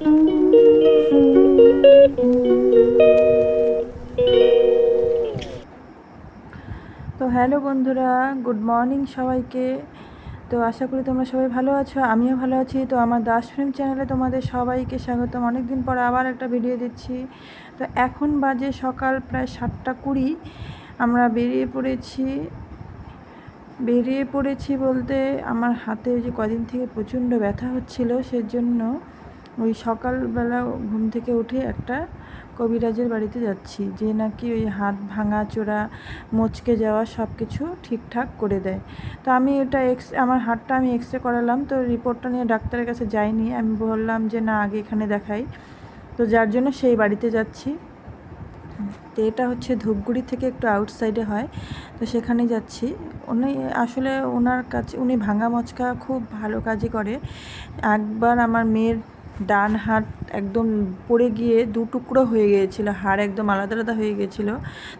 তো হ্যালো বন্ধুরা, good morning সবাইকে। তো আশা করি তোমরা সবাই ভালো আছো, আমিও ভালো আছি। তো আমার দাস ফিল্ম চ্যানেলে তোমাদের সবাইকে স্বাগতম। অনেক দিন পর আবার একটা ভিডিও দিচ্ছি। তো এখন বাজে সকাল প্রায় সাতটা কুড়ি। আমরা বেরিয়ে পড়েছি। বেরিয়ে পড়েছি বলতে আমার হাতে যে কদিন থেকে প্রচণ্ড ব্যথা হচ্ছিল, সেজন্য ওই সকালবেলা ঘুম থেকে উঠে একটা কবিরাজের বাড়িতে যাচ্ছি। যে নাকি ওই হাত ভাঙা, চোরা, মচকে যাওয়া সব কিছু ঠিকঠাক করে দেয়। তো আমি এটা এক্স আমার হাতটা আমি এক্স রে করালাম। তো রিপোর্টটা নিয়ে ডাক্তারের কাছে যাইনি। আমি বললাম যে, না, আগে এখানে দেখাই। তো যার জন্য সেই বাড়িতে যাচ্ছি। তো এটা হচ্ছে ধূপগুড়ি থেকে একটু আউটসাইডে হয়। তো সেখানে যাচ্ছি। উনি আসলে ওনার কাছে, উনি ভাঙা, মচকা খুব ভালো কাজই করে। একবার আমার মেয়ের ডান হাত একদম পড়ে গিয়ে দু টুকরো হয়ে গিয়েছিল হাড় একদম আলাদা আলাদা হয়ে গিয়েছিল।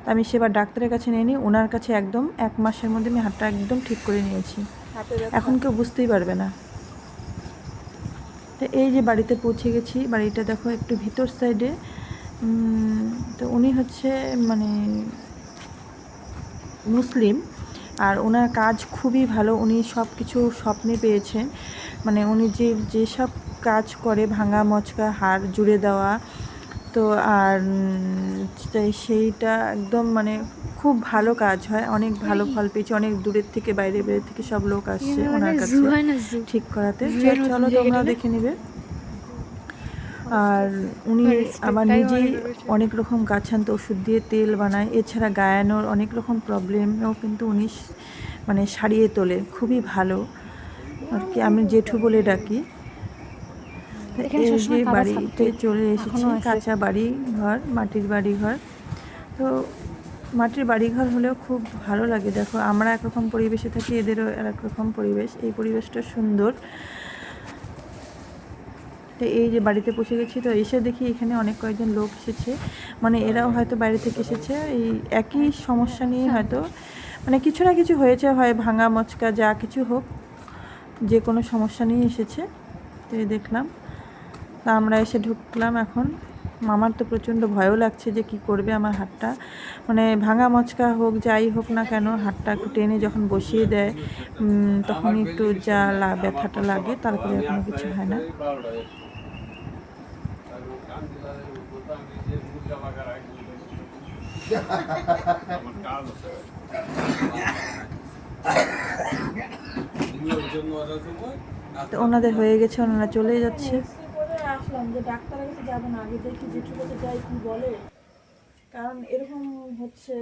তো আমি সেবার ডাক্তারের কাছে নিয়ে নিই ওনার কাছে একদম এক মাসের মধ্যে আমি হাতটা একদম ঠিক করে নিয়েছি। এখন কেউ বুঝতেই পারবে না। তো এই যে বাড়িতে পৌঁছে গেছি বাড়িটা দেখো একটু ভিতর সাইডে। তো উনি হচ্ছে মানে মুসলিম। আর ওনার কাজ খুবই ভালো। উনি সব কিছু স্বপ্নে পেয়েছেন। মানে উনি যে যেসব কাজ করে ভাঙা মচকা হাড় জুড়ে দেওয়া তো আর তাই সেইটা একদম মানে খুব ভালো কাজ হয়। অনেক ভালো ফল পেয়েছে। অনেক দূরের থেকে বাইরে বাইরে থেকে সব লোক আসছে ওনার কাছে জু হয় না জু। ঠিক করাতে। চলো তোমরা দেখে নেবে। আর উনি আবার নিজেই অনেক রকম গাছান্ত ওষুধ দিয়ে তেল বানায়। এছাড়া গায়ানোর অনেক রকম প্রবলেমও কিন্তু উনি মানে সারিয়ে তোলে। খুবই ভালো। আর কি আমি জেঠু বলে ডাকি। এই যে বাড়িতে চলে এসেছি কাঁচা বাড়ি ঘর মাটির বাড়ি ঘর। তো মাটির বাড়িঘর হলেও খুব ভালো লাগে। দেখো আমরা একরকম পরিবেশে থাকি এদেরও এক রকম পরিবেশ। এই পরিবেশটা সুন্দর। তো এই যে বাড়িতে পৌঁছে গেছি, তো এসে দেখি এখানে অনেক কয়েকজন লোক এসেছে। মানে এরাও হয়তো বাইরে থেকে এসেছে, এই একই সমস্যা নিয়ে হয়তো মানে কিছু না কিছু হয়েছে, হয় ভাঙা মচকা যা কিছু হোক, যে কোনো সমস্যা নিয়ে এসেছে। তো দেখলাম, তা আমরা এসে ঢুকলাম এখন। মামার তো প্রচণ্ড ভয়ও লাগছে যে কি করবে আমার হাতটা। মানে ভাঙা মচকা হোক, যাই হোক না কেন, হাতটা একটু টেনে যখন বসিয়ে দেয় তখন একটু যা ব্যথাটা লাগে, তারপরে কোনো কিছু হয় না। তো ওনাদের হয়ে গেছে ওনারা চলে যাচ্ছে। আসলাম যে ডাক্তারের কাছে যাব না আগে দেখি জেঠুর কাছে যাই কি বলে কারণ এরকম হচ্ছে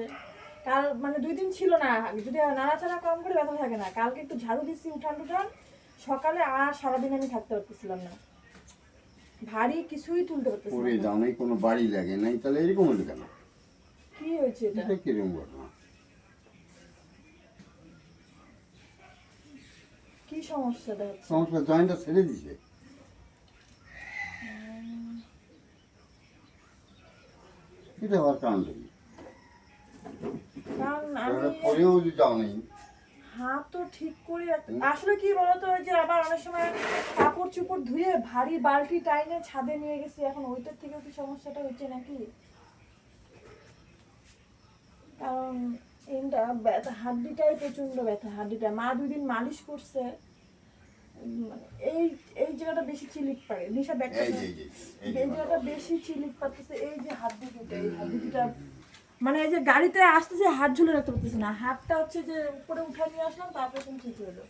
কাল মানে দুই দিন ছিল না যদি নাড়াচাড়া কম করে ব্যথা থাকে না কালকে একটু ঝাড়ু দিচ্ছি উঠান টুঠান সকালে আর সারাদিন আমি থাকতে পারতেছিলাম না। ভারী কিছুই তুলতে পরে পারতেছিলাম না। কোনো বাড়ি লাগে নাই তাহলে এরকম হলো কেন? কি হয়েছে এটা? এটা কীরকম ঘটনা? কি সমস্যাটা হচ্ছে সমস্যা জয়েন্টটা ছেড়ে দিছে। এটা হওয়ার কারণ তাহলে পরেও যদি যাও নাই। হাত তো ঠিক করে আসলে কি বলতো ওই যে আবার অনেক সময় কাপড় চুপড় ধুয়ে ভারী বালতি টাইনে ছাদে নিয়ে গেছি এখন ওইটার থেকেও কি সমস্যাটা হচ্ছে নাকি? কারণ এইটা ব্যথা হাড্ডিটাই প্রচণ্ড ব্যথা হাড্ডিটা। মা দুই দিন মালিশ করছে। মানে এই এই জায়গাটা বেশি চিলিক পারে নিশা এই জায়গাটা বেশি চিলিক পাচ্ছে এই যে হাড্ডি দুটো এই হাড্ডি দুটা। মানে এই যে গাড়িতে আসতেছে হাত ঝুলে রাখতে পারতেছি না। হাতটা হচ্ছে যে উপরে উঠে নিয়ে আসলাম তারপরে তুমি ঠিক হলো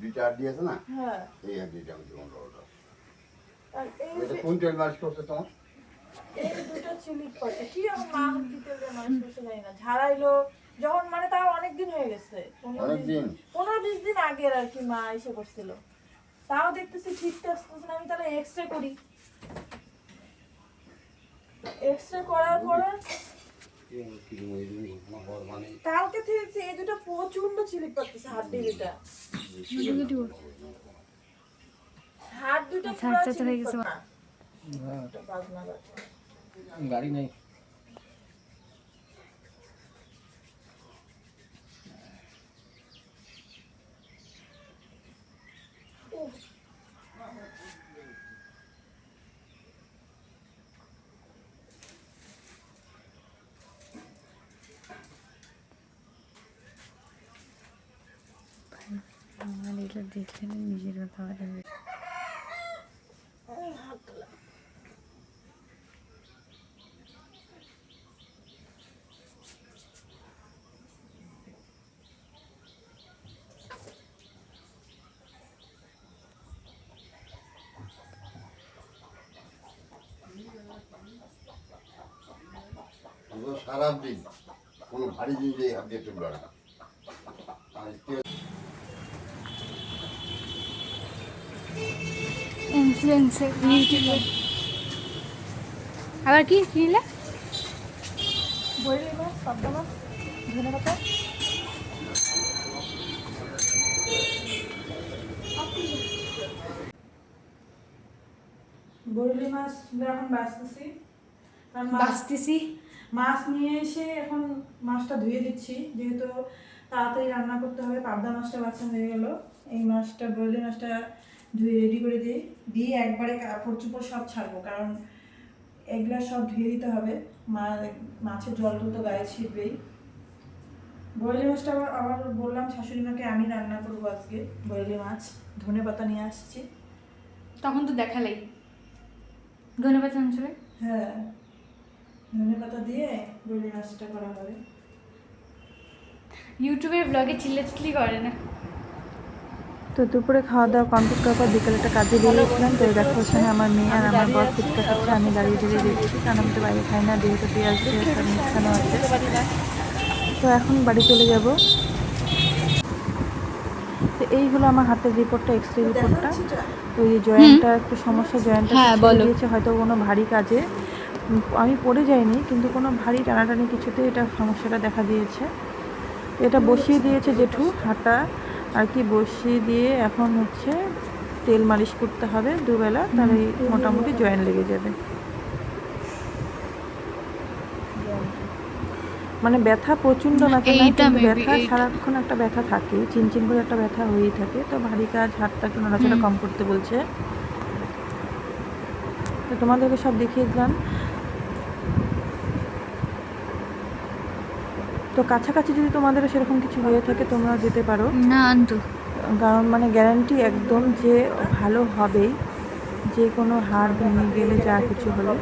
দুইটা হাড্ডি আছে না? হ্যাঁ। এই হাড্ডিটা এটা কোন তেল মাস করছে তোমার? এই দুটো চিলিক পাচ্ছে কি আমার মা হাত দিতে মানুষ করছে জানি না। ঝাড়াইলো যখন মানে তাও অনেক দিন হয়ে গেছে। পনেরো বিশ- দিন? পনেরো বিশ দিন আগের আর কি মা এসে করছিল। তাও দেখতেছি ঠিক আসতেছে না আমি তাহলে এক্স রে করি। এক্স রে করার পরে কালকে থেকে এই দুটো প্রচণ্ড চিলিক পাচ্ছে হাত দিয়ে দুটা। হাত দুটো गाड़ी नहीं দেখলেন নিজের কথা কোনো ভারী জিনিস এই হাত দিয়ে তুলবে না ইনফ্লুয়েন্সার ইউটিউবার আবার কি কি নিলে বইলি মাছ পাবদা মাছ ধনে পাতা। বরলি মাছ এখন বাঁচতেছি বাঁচতেছি মাছ নিয়ে এসে এখন মাছটা ধুয়ে দিচ্ছি। যেহেতু তাড়াতাড়ি রান্না করতে হবে পাবদা মাছটা বাছা হয়ে গেল। এই মাছটা বরলি মাছটা ধুয়ে রেডি করে দিই। দিয়ে একবারে কাপড় চোপড় সব ছাড়বো কারণ এগুলা সব ধুয়ে দিতে হবে। মাছের জলটা তো গায়ে ছিটবেই। বরলি মাছটা আবার আবার বললাম শাশুড়ি মাকে আমি রান্না করব আজকে বরলি মাছ। ধনে পাতা নিয়ে আসছি। তখন তো দেখালেই। ধন্যবাদ অঞ্চলে হ্যাঁ। ধনে পাতা দিয়ে মাছটা করা হবে। ইউটিউবের ব্লগে চিল্লে চিল্লি করে না। তো দুপুরে খাওয়া দাওয়া কমপ্লিট করার পর বিকেলে একটা কাজে বেরিয়েছিলাম তো দেখো ওখানে আমার মেয়ে আর আমার বর ফুচকা খাচ্ছে আমি দাঁড়িয়ে দাঁড়িয়ে দেখছি কারণ আমি তো বাইরে খাই না যেহেতু পেঁয়াজ মিশানো আছে। তো এখন বাড়ি চলে যাব। তো এই হলো আমার হাতের রিপোর্টটা এক্স রে রিপোর্টটা তো। এই জয়েন্টটা একটু সমস্যা জয়েন্টটা হ্যাঁ, হয়তো কোনো ভারী কাজে। আমি পড়ে যাইনি কিন্তু কোনো ভারী টানাটানি কিছুতে এটা সমস্যাটা দেখা দিয়েছে। এটা বসিয়ে দিয়েছে জেঠু হাঁটা আর কি বসিয়ে দিয়ে এখন হচ্ছে তেল মালিশ করতে হবে দুবেলা তাহলে মোটামুটি জয়েন লেগে যাবে। মানে ব্যথা প্রচণ্ড ব্যথা না কিন্তু ব্যথা সারাক্ষণ একটা ব্যথা থাকে চিনচিন করে একটা ব্যথা হয়েই থাকে তো ভারী কাজ হাতটা একটু নড়াচড়া কম করতে বলছে। তো তোমাদেরকে সব দেখিয়ে দিলাম। তো কাছাকাছি যদি তোমাদের সেরকম কিছু হয়ে থাকে তোমরা যেতে পারো না আনতো কারণ মানে গ্যারান্টি একদম যে ভালো হবেই যে কোনো হাড় ভেঙে গেলে যা কিছু হলো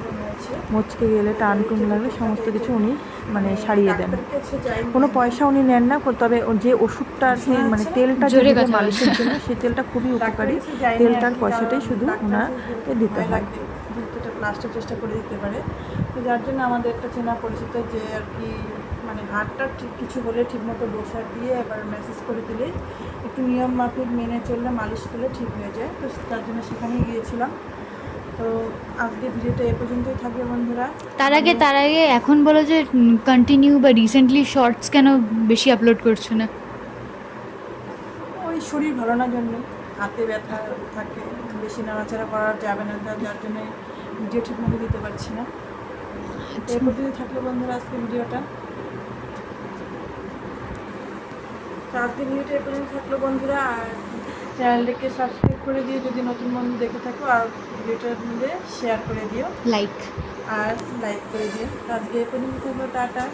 মচকে গেলে টান টুন লাগলে সমস্ত কিছু উনি মানে সারিয়ে দেন কোনো পয়সা উনি নেন না তবে যে ওষুধটা মানে তেলটা যে। মালিশের জন্য সেই তেলটা খুবই উপকারী তেলটার পয়সাটাই শুধু ওনাকে দিতে হয় প্লাস্টার চেষ্টা করে দিতে পারে তো যার জন্য আমাদের একটা চেনা পরিচিত যে আর কি মানে হাতটা ঠিক কিছু হলে ঠিকমতো বসা দিয়ে এবার মেসেজ করে দিলে একটু নিয়ম মাফিক মেনে চললে মালিশ করলে ঠিক হয়ে যায়। তো তার জন্য সেখানেই গিয়েছিলাম। তো আজকে ভিডিওটা এ পর্যন্তই থাকবে বন্ধুরা। তার আগে তার আগে এখন বলো যে কন্টিনিউ বা রিসেন্টলি শর্টস কেন বেশি আপলোড করছ না? ওই শরীর ভালো না জন্য। হাতে ব্যথা থাকে বেশি নাড়াচাড়া করা যাবে না তার যার জন্য ভিডিও ঠিকমতো দিতে পারছি না। এ পর্যন্ত থাকল বন্ধুরা আজকে ভিডিওটা। তো আজকে ভিডিওটা এ পর্যন্ত থাকল বন্ধুরা আর চ্যানেলটাকে সাবস্ক্রাইব করে দিও যদি নতুন বন্ধু দেখে থাকো আর ভিডিওটার মধ্যে শেয়ার করে দিও। লাইক আর লাইক করে দিও। আজকে এ পর্যন্ত থাকল টাটা।